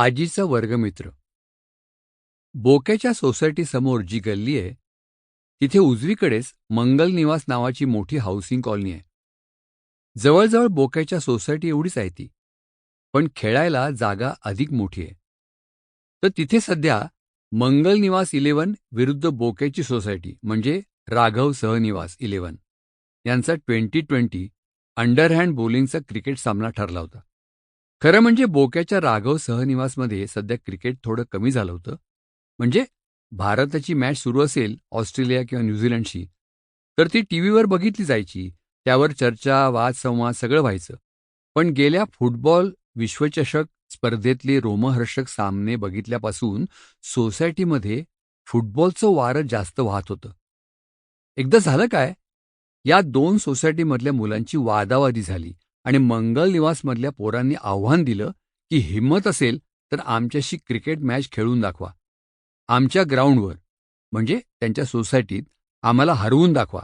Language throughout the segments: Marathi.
आजीचा वर्गमित्र. बोक्याच्या सोसायटीसमोर जी गल्ली आहे तिथे उजवीकडेच मंगल निवास नावाची मोठी हाऊसिंग कॉलनी आहे. जवळजवळ बोक्याच्या सोसायटी एवढीच आहे ती पण खेळायला जागा अधिक मोठी आहे. तर तिथे सध्या मंगल निवास इलेव्हन विरुद्ध बोक्याची सोसायटी म्हणजे राघव सहनिवास इलेव्हन यांचा ट्वेंटी ट्वेंटी अंडरहँड बोलिंगचा क्रिकेट सामना ठरला होता. खरं म्हणजे बोक्याच्या राघव सहनिवासमध्ये सध्या क्रिकेट थोडं कमी झालं होतं. म्हणजे भारताची मॅच सुरू असेल ऑस्ट्रेलिया किंवा न्यूझीलंडशी तर ती टी व्हीवर बघितली जायची त्यावर चर्चा वाद संवाद सगळं व्हायचं. पण गेल्या फुटबॉल विश्वचषक स्पर्धेतले रोमहर्षक सामने बघितल्यापासून सोसायटीमध्ये फुटबॉलचं वारं जास्त वाहत होतं. एकदा झालं काय? या दोन सोसायटीमधल्या मुलांची वादावादी झाली. आणि मंगल निवासमधल्या पोरांनी आव्हान दिलं की हिंमत असेल तर आमच्याशी क्रिकेट मॅच खेळून दाखवा. आमच्या ग्राउंडवर म्हणजे त्यांच्या सोसायटीत आम्हाला हरवून दाखवा.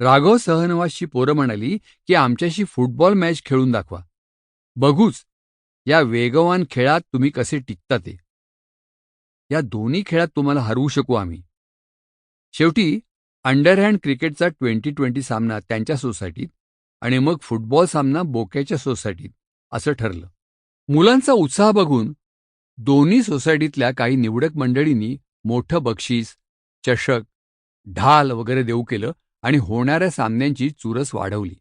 राघव सहनवासची पोरं म्हणाली की आमच्याशी फुटबॉल मॅच खेळून दाखवा. बघूच या वेगवान खेळात तुम्ही कसे टिकता ते. या दोन्ही खेळात तुम्हाला हरवू शकू आम्ही. शेवटी अंडरहँड क्रिकेटचा ट्वेंटी ट्वेंटी सामना त्यांच्या सोसायटीत आणि मग फुटबॉल सामना बोक्याच्या सोसायटीत असं ठरलं. मुलांचा उत्साह बघून दोन्ही सोसायटीतल्या काही निवडक मंडळींनी मोठं बक्षीस चषक ढाल वगैरे देऊ केलं आणि होणाऱ्या सामन्यांची चुरस वाढवली.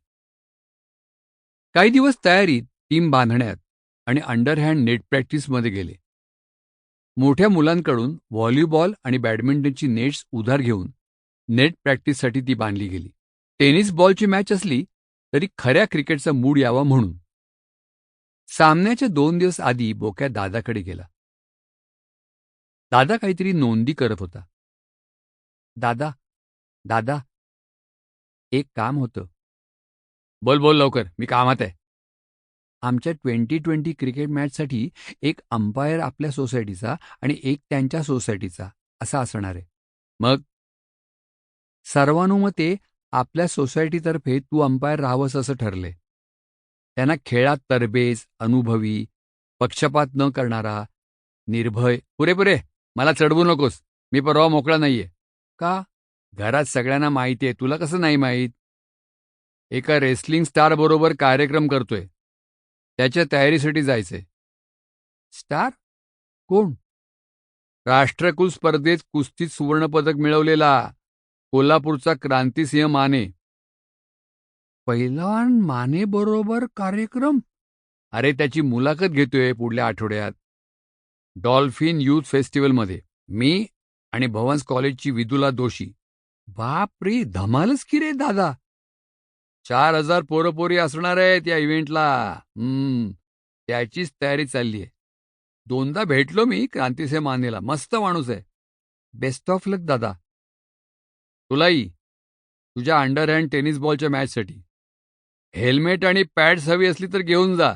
काही दिवस तयारीत टीम बांधण्यात आणि अंडरहँड नेट प्रॅक्टिसमध्ये गेले. मोठ्या मुलांकडून व्हॉलीबॉल आणि बॅडमिंटनची नेट्स उधार घेऊन नेट प्रॅक्टिससाठी ती बांधली गेली. टेनिस बॉलची मॅच असली तरी खऱ्या क्रिकेटचा मूड यावा म्हणून. सामन्याच्या दोन दिवस आधी बोक्या दादाकडे गेला. दादा काहीतरी नोंदी करत होता. दादा दादा एक काम होतं. बोल बोल लवकर मी कामात आहे. आमच्या ट्वेंटी ट्वेंटी क्रिकेट मॅचसाठी एक अंपायर आपल्या सोसायटीचा आणि एक त्यांच्या सोसायटीचा असा असणार आहे. मग? सर्वानुमते आपल्या सोसायटीतर्फे तू अंपायर राहावंस असं ठरले. त्यांना खेळात तरबेज अनुभवी पक्षपात न करणारा निर्भय पुरे पुरे मला चढवू नकोस मी परवा मोकळा नाहीये. का? घरात सगळ्यांना माहिती आहे तुला कसं नाही माहीत? एका रेसलिंग स्टार बरोबर कार्यक्रम करतोय. त्याच्या तयारीसाठी जायचंय. स्टार? कोण? राष्ट्रकुल स्पर्धेत कुस्तीत सुवर्णपदक मिळवलेला. कोल्हापूरचा क्रांतिसिंह माने. पैलवान माने बरोबर कार्यक्रम? अरे त्याची मुलाखत घेतोय पुढल्या आठवड्यात. डॉल्फिन युथ फेस्टिवलमध्ये. मी आणि भवन्स कॉलेजची विदुला दोशी बाप रे धमालच की रे दादा? चार हजार पोरपोरी असणार आहेत या इव्हेंटला. हम्म त्याचीच तयारी चालली आहे. दोनदा भेटलो मी क्रांतिसिंह मानेला. मस्त माणूस आहे. बेस्ट ऑफ लक दादा. तुलाही तुझ्या अंडर हँड टेनिस बॉलच्या मॅचसाठी. हेल्मेट आणि पॅड्स हवी असली तर घेऊन जा.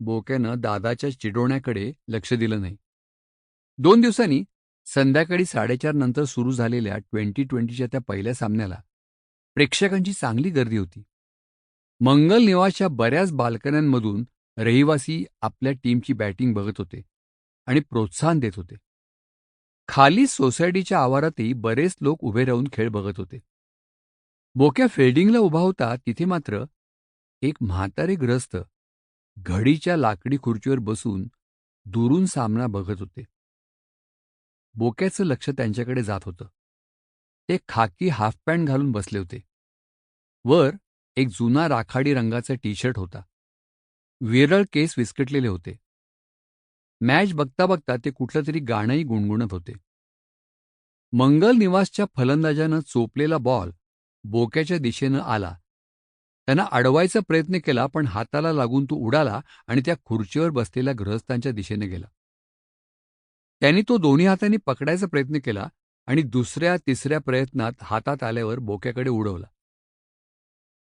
बोक्यानं दादाच्या चिडवण्याकडे लक्ष दिलं नाही. दोन दिवसांनी संध्याकाळी साडेचार नंतर सुरू झालेल्या ट्वेंटी ट्वेंटीच्या त्या पहिल्या सामन्याला प्रेक्षकांची चांगली गर्दी होती. मंगल निवासच्या बऱ्याच बाल्कन्यांमधून रहिवासी आपल्या टीमची बॅटिंग बघत होते आणि प्रोत्साहन देत होते. खाली सोसायटीच्या आवारातही बरेच लोक उभे राहून खेळ बघत होते. बोक्या फिल्डिंगला उभा होता तिथे मात्र एक म्हातारे ग्रस्त घडीच्या लाकडी खुर्चीवर बसून दुरून सामना बघत होते. बोक्याचं लक्ष त्यांच्याकडे जात होतं. ते खाकी हाफ पॅन्ट घालून बसले होते. वर एक जुना राखाडी रंगाचा टी शर्ट होता. विरळ केस विस्कटलेले होते. मॅच बघता बघता ते कुठलं तरी गाणंही गुणगुणत होते. मंगल निवासच्या फलंदाजानं चोपलेला बॉल बोक्याच्या दिशेनं आला. त्यांना अडवायचा प्रयत्न केला पण हाताला लागून तो उडाला आणि त्या खुर्चीवर बसलेल्या गृहस्थांच्या दिशेने गेला. त्यांनी तो दोन्ही हातांनी पकडायचा प्रयत्न केला आणि दुसऱ्या तिसऱ्या प्रयत्नात हातात आल्यावर बोक्याकडे उडवला.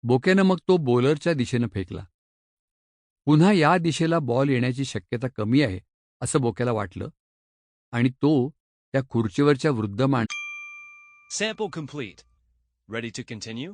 बोक्यानं मग तो बॉलरच्या दिशेनं फेकला. पुन्हा या दिशेला बॉल येण्याची शक्यता कमी आहे असं बोक्याला वाटलं आणि तो त्या खुर्चीवरच्या वृद्ध माण Sample complete. Ready to continue?